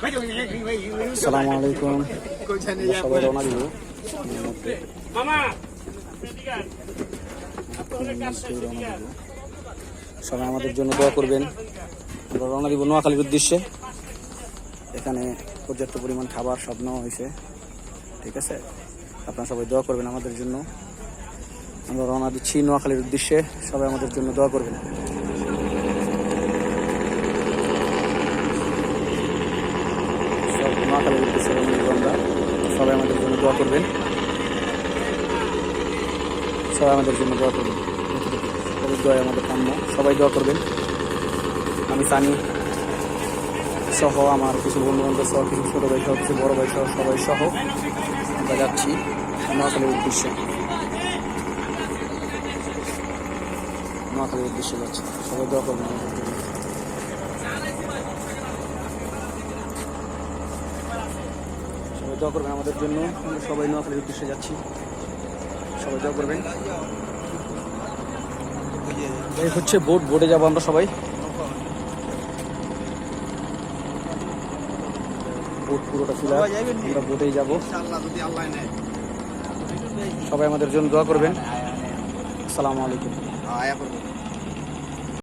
আসসালামু আলাইকুম সবাই রওনা দিব। সবাই আমাদের জন্য দোয়া করবেন। আমরা রওনা দিব নোয়াখালীর উদ্দেশ্যে। এখানে পর্যাপ্ত পরিমাণ খাবার সব নেওয়া হয়েছে। ঠিক আছে? আপনারা সবাই দোয়া করবেন আমাদের জন্য। আমরা রওনা দিচ্ছি নোয়াখালীর উদ্দেশ্যে। সবাই আমাদের জন্য দোয়া করবেন সব নোয়াখালীর উদ্দেশ্যে রওনা দিব আমরা সবাই আমাদের জন্য দোয়া করবেন। সবাই আমাদের জন্য দোয়া করবেন। তাদের দোয়া আমাদের কাম্য। সবাই দোয়া করবেন। আমি সানি সহ আমার কিছু বন্ধু বান্ধব সহ, কিছু ছোট ভাই সহ, কিছু বড় ভাই সহ, সবাই সহ আমরা যাচ্ছি নোয়াখালীর উদ্দেশ্যে। নোয়াখালীর উদ্দেশ্যে যাচ্ছি। সবাই দোয়া করবেন আমাদের জন্য। সবাই দোয়া করবেন আমাদের জন্য। আমরা সবাই নোয়াখালীর উদ্দেশ্যে যাচ্ছি। সবাই দোয়া করবেন। এই হচ্ছে বোট। বোটে যাব আমরা সবাই। বোট পুরোটা ছিল আমরা বোটেই যাব। সবাই আমাদের জন্য দোয়া করবেন। আসসালামু আলাইকুম।